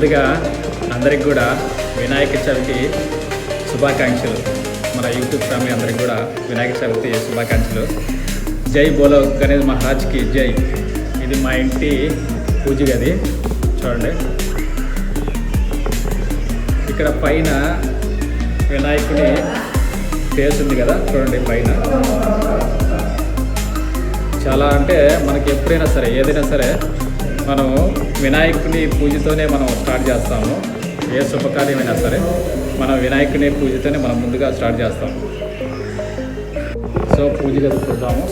ముందుగా అందరికి కూడా వినాయక చవితి శుభాకాంక్షలు. మన యూట్యూబ్ ఫ్యామిలీ అందరికి కూడా వినాయక చవితి శుభాకాంక్షలు. జై బోలో గణేష్ మహారాజ్కి జై. ఇది మా ఇంటి పూజ గది. చూడండి. ఇక్కడ పైన వినాయకుని ఫేస్ ఉంది కదా. చూడండి పైన. చాలా అంటే మనకి ఎప్పుడైనా సరే ఏదైనా సరే మనం వినాయకుని పూజతోనే మనం స్టార్ట్ చేస్తాము. ఏ శుభకార్యమైనా సరే మనం వినాయకుని పూజతోనే మనం ముందుగా స్టార్ట్ చేస్తాము. సో పూజ గది చూద్దాము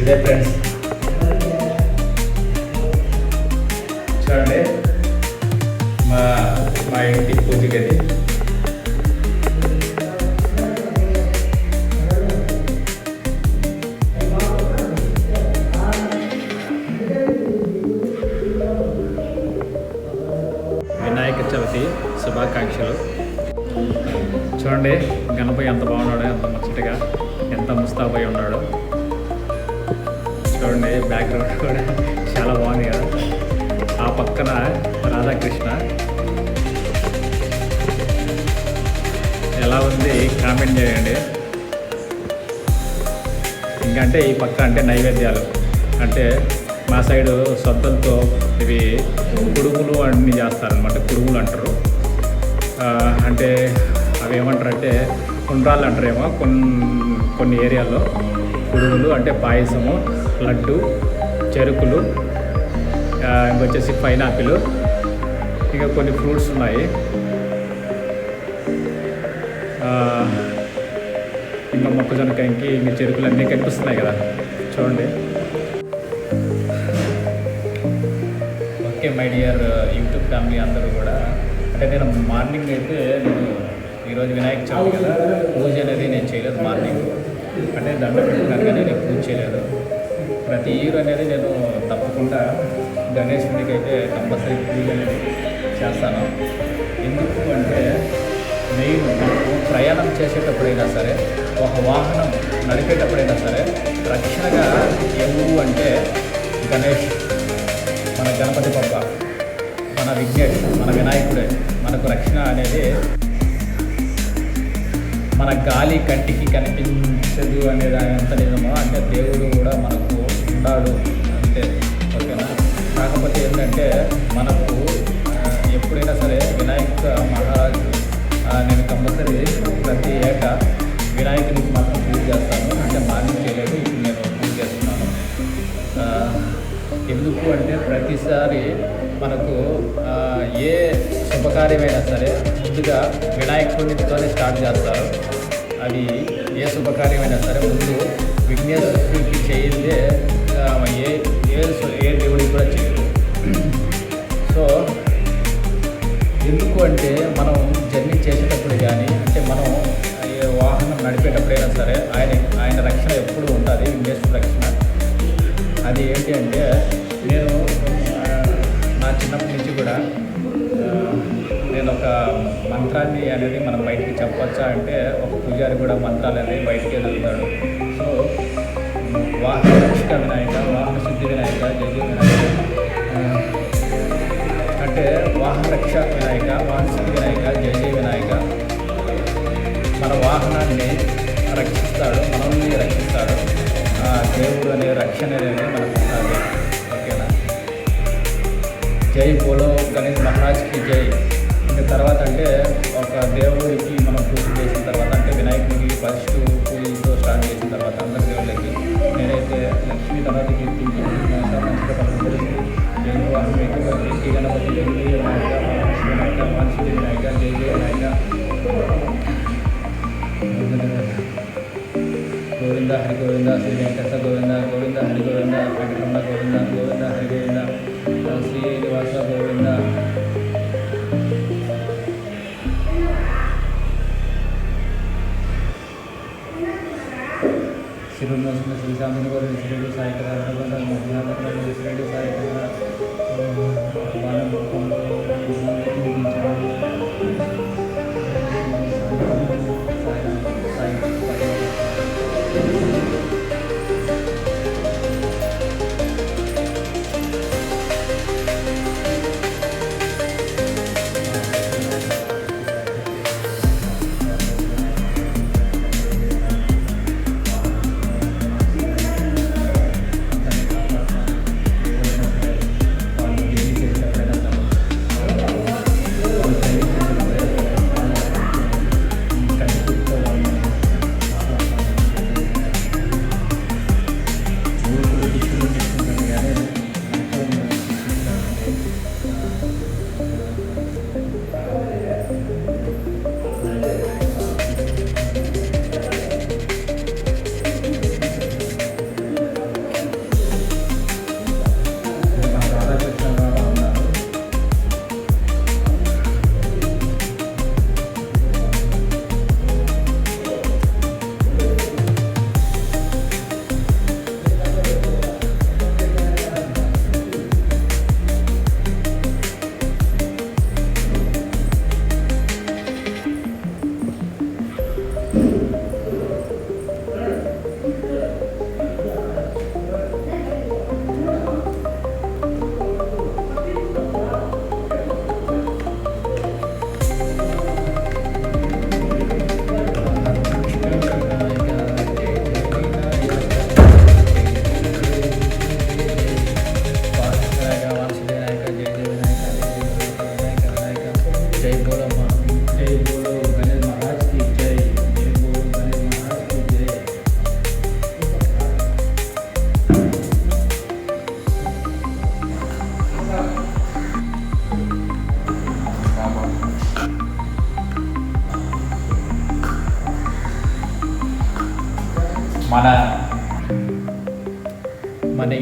ఇదే ఫ్రెండ్స్ చిన్నపోయి ఎంత బాగున్నాడో ఎంత ముచ్చటగా ఎంత ముస్తాబై ఉన్నాడో. చూడండి బ్యాక్గ్రౌండ్ కూడా చాలా బాగుంది కదా. ఆ పక్కన రాధాకృష్ణ. ఎలా ఉంది? కామెంట్ చేయండి. ఇంకంటే ఈ పక్క అంటే నైవేద్యాలు. అంటే మా సైడు సొద్దలతో ఇవి కుడుములు అన్ని చేస్తారనమాట కుడుములు అంటారు. అంటే అవి ఏమంటారు అంటే కుండ్రాలు అంటారేమో కొన్ని కొన్ని ఏరియాల్లో. కుడుములు అంటే పాయసము లడ్డు చెరుకులు ఇంకొచ్చేసి పైనాపిల్. ఇంకా కొన్ని ఫ్రూట్స్ ఉన్నాయి. ఇంకా మొక్కజొన్న కంకి ఇంకా చెరుకులు అన్నీ కనిపిస్తున్నాయి కదా. చూడండి. Okay my dear YouTube family అందరూ కూడా. అంటే నేను మార్నింగ్ అయితే నేను ఈరోజు వినాయక చవితి కదా పూజ అనేది నేను చేయలేదు మార్నింగ్. అంటే దండ పెట్టుకున్నాను కానీ నేను పూజ చేయలేదు. ప్రతి ఇయర్ అనేది నేను తప్పకుండా గణేశుడికి అయితే కంపల్సరీ పూజ అనేది చేస్తాను. ఎందుకు అంటే మెయిన్ ప్రయాణం చేసేటప్పుడైనా సరే ఒక వాహనం నడిపేటప్పుడైనా సరే రక్షణగా ఎవరు అంటే గణేష్ మన గణపతి బప్ప మన విఘ్నేష్ మన వినాయకుడే. మనకు రక్షణ అనేది మన గాలి కంటికి కనిపించదు దాని అంత నిజమో అంటే దేవుడు కూడా మనకు ఉండాడు అంటే ఓకేనా? కాకపోతే ఏంటంటే మనకు ఎప్పుడైనా సరే వినాయక మహారాజు నేను కంపల్సరీ ప్రతి ఏటా వినాయకుని మాత్రం పూజ చేస్తాను. అంటే మార్నింగ్ చేయలేదు ఇప్పుడు నేను పూజ చేస్తున్నాను. ఎందుకు అంటే ప్రతిసారి మనకు ఏ శుభకార్యమైనా సరే ముందుగా వినాయకుడితోనే స్టార్ట్ చేస్తారు. అది ఏ శుభకార్యమైనా సరే ముందు విఘ్నేశ్వరుడికి చేయిందే ఏ ఏ ఏ దేవుడికి కూడా చేయదు సో ఎందుకు అంటే మనం జర్నీ చేసేటప్పుడు కానీ అంటే మనం ఏ వాహనం నడిపేటప్పుడైనా సరే ఆయన ఆయన రక్షణ ఎప్పుడు ఉంటుంది విఘ్నేశ్వర రక్షణ. అది ఏంటి అంటే నేను నా చిన్నప్పటి నుంచి కూడా నేను ఒక మంత్రాన్ని అనేది మనం బయటికి చెప్పొచ్చా అంటే ఒక పూజారి కూడా మంత్రాలు అనేది బయటికి వెళ్తాడు సో వాహన రక్షక వినాయక వాహన శుద్ధి వినాయక జయ వినాయక. అంటే వాహన రక్ష వినాయక వాహన శుద్ధి వినాయక జయ జయ వినాయక. మన వాహనాన్ని రక్షిస్తాడు మనల్ని రక్షిస్తాడు. దేవుడు అనే రక్షణ అనేది మనకు ఉంటుంది ఓకేనా? జై బోలో గణేష్ మహారాజ్కి జై. తర్వాత అంటే ఒక దేవుడికి మనం పూజ చేసిన తర్వాత అంటే వినాయకుడికి ఫస్ట్ పూజతో స్టార్ట్ చేసిన తర్వాత అందరి దేవుళ్ళకి నేనైతే లక్ష్మీ తర్వాత కీర్తించి మంచిగా పలుకుతుంది జై వాహనం ఎక్కి గణపతి జై జయ వినాయక మహాలక్ష్మి వినాయక మహర్షి వినాయక జై జయ వినాయక గోవింద హరి గోవింద శ్రీ వెంకట గోవింద గోవింద హరి గోవింద వెంకటరమణ గోవింద గోవింద.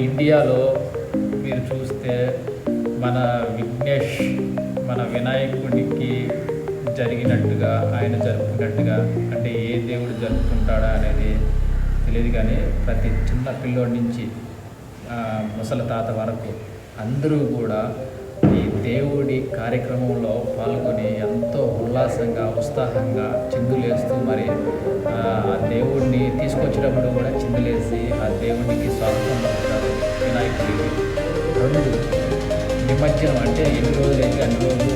ఇండియాలో మీరు చూస్తే మన విఘ్నేష్ మన వినాయకుడికి జరిగినట్టుగా ఆయన జరుపుకున్నట్టుగా అంటే ఏ దేవుడు జరుపుకుంటాడా అనేది తెలియదు కానీ ప్రతి చిన్న పిల్లోడి నుంచి ముసల ముసలి తాత వరకు అందరూ కూడా ఈ దేవుడి కార్యక్రమంలో పాల్గొని ఎంతో ఉల్లాసంగా ఉత్సాహంగా చిందులేస్తూ మరి ఆ ఆ దేవుడిని తీసుకొచ్చినప్పుడు కూడా చిందులేసి ఆ దేవుడికి స్వాగతం పలుకుతారు రెండు నిమజ్జనం అంటే ఎన్ని రోజులు అయితే అన్ని రోజులు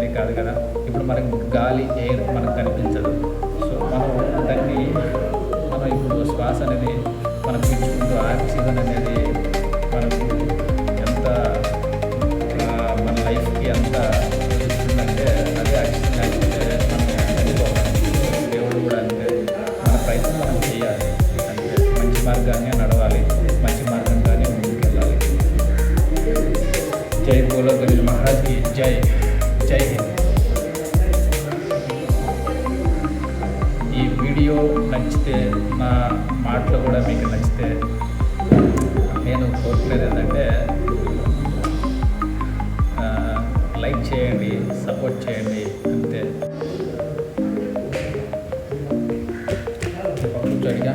కాపాడు కాదు కదా. ఇప్పుడు మనకు గాలి ఎయిర్ మనకు కనిపించదు. సో మనం దాన్ని మనం ఇప్పుడు శ్వాస అనేది మనం పీల్చుకుంటూ ఆక్సిజన్ అనేది మనకు ఎంత మన లైఫ్కి ఎంత ఇస్తుందంటే అదే ఆక్సిజన్ లేకపోతే మనం చనిపోవాలి దేవుడు కూడా అంతే. మన ప్రయత్నం మనం చేయాలి. అంటే మంచి మార్గాన్ని నడవాలి. మంచి మార్గంగానే ముందుకు వెళ్ళాలి జై బోలో గణేష్ మహారాజ్కి జై. నచ్చితే నా మాటలు కూడా మీకు నచ్చితే నేను కోరుకునేది ఏంటంటే లైక్ చేయండి సపోర్ట్ చేయండి అంతే. కూర్చోడిగా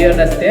వీడియో నచ్చితే